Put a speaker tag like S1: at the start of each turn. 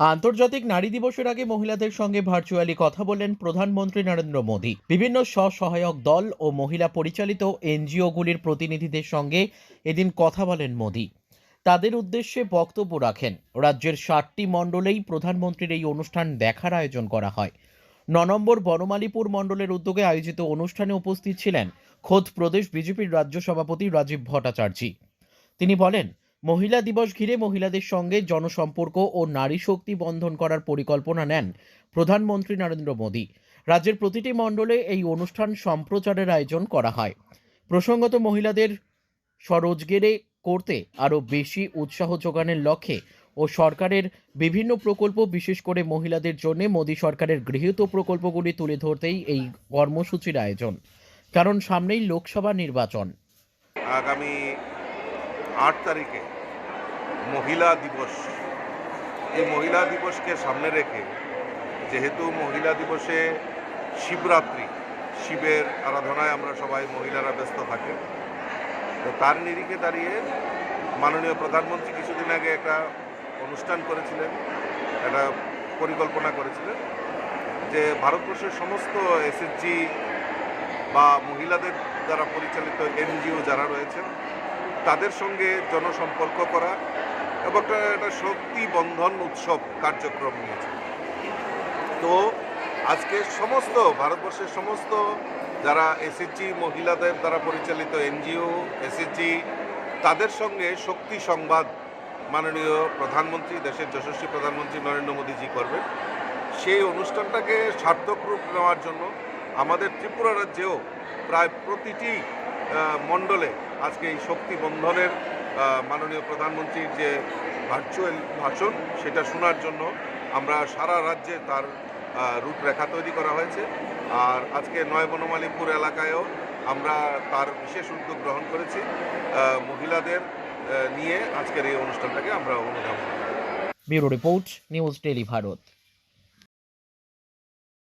S1: আন্তর্জাতিক নারী দিবসের আগে মহিলাদের সঙ্গে ভার্চুয়ালি কথা বললেন প্রধানমন্ত্রী নরেন্দ্র মোদী। বিভিন্ন স্বসহায়ক দল ও মহিলা পরিচালিত এনজিওগুলির প্রতিনিধিদের সঙ্গে এদিন কথা বলেন মোদী। তাদের উদ্দেশ্যে বক্তব্য রাখেন। রাজ্যের ষাটটি মণ্ডলেই প্রধানমন্ত্রীর এই অনুষ্ঠান দেখার আয়োজন করা হয়। ন নম্বর বনমালীপুর মণ্ডলের উদ্যোগে আয়োজিত অনুষ্ঠানে উপস্থিত ছিলেন খোদ প্রদেশ বিজেপির রাজ্য সভাপতি রাজীব ভট্টাচার্য। তিনি বলেন মহিলা দিবস ঘিরে মহিলাদের সঙ্গে জনসম্পর্ক ও নারী শক্তি বন্ধন করার পরিকল্পনা নেন প্রধানমন্ত্রী নরেন্দ্র মোদী। রাজ্যের প্রতিটি মণ্ডলে এই অনুষ্ঠান সম্প্রচারের আয়োজন করা হয়। প্রসঙ্গত, মহিলাদের স্বরোজগেরে করতে আরও বেশি উৎসাহ যোগানের লক্ষ্যে ও সরকারের বিভিন্ন প্রকল্প, বিশেষ করে মহিলাদের জন্য মোদী সরকারের গৃহীত প্রকল্পগুলি তুলে ধরতেই এই কর্মসূচির আয়োজন। কারণ সামনেই লোকসভা নির্বাচন।
S2: আগামী আট তারিখে মহিলা দিবস। এই মহিলা দিবসকে সামনে রেখে যেহেতু মহিলা দিবসে শিবরাত্রি, শিবের আরাধনায় আমরা সবাই মহিলারা ব্যস্ত থাকি, তো তার নিরিখে দাঁড়িয়ে মাননীয় প্রধানমন্ত্রী কিছুদিন আগে একটা অনুষ্ঠান করেছিলেন, একটা পরিকল্পনা করেছিলেন যে ভারতবর্ষের সমস্ত এসএসজি বা মহিলাদের দ্বারা পরিচালিত এনজিও যারা রয়েছেন তাদের সঙ্গে জনসম্পর্ক করা এবং একটা শক্তি বন্ধন উৎসব কার্যক্রম নিয়েছে। তো আজকে সমস্ত, ভারতবর্ষের সমস্ত যারা এসএসজি মহিলাদের দ্বারা পরিচালিত এনজিও এসএসজি তাদের সঙ্গে শক্তি সংবাদ মাননীয় প্রধানমন্ত্রী, দেশের যশস্বী প্রধানমন্ত্রী নরেন্দ্র মোদীজি করবেন। সেই অনুষ্ঠানটাকে সার্থক রূপ নেওয়ার জন্য আমাদের ত্রিপুরা রাজ্যেও প্রায় প্রতিটি মণ্ডলে আজকে এই শক্তি বন্ধনের মাননীয় প্রধানমন্ত্রীর যে ভার্চুয়াল ভাষণ, সেটা শোনার জন্য আমরা সারা রাজ্যে তার রূপরেখা তৈরি করা হয়েছে। আর আজকে নয় বনমালীপুর এলাকায়ও আমরা তার বিশেষ উদ্যোগ গ্রহণ করেছি মহিলাদের নিয়ে আজকের এই অনুষ্ঠানটাকে আমরা অনুধাবন করি
S1: bureau report, news tele Bharat.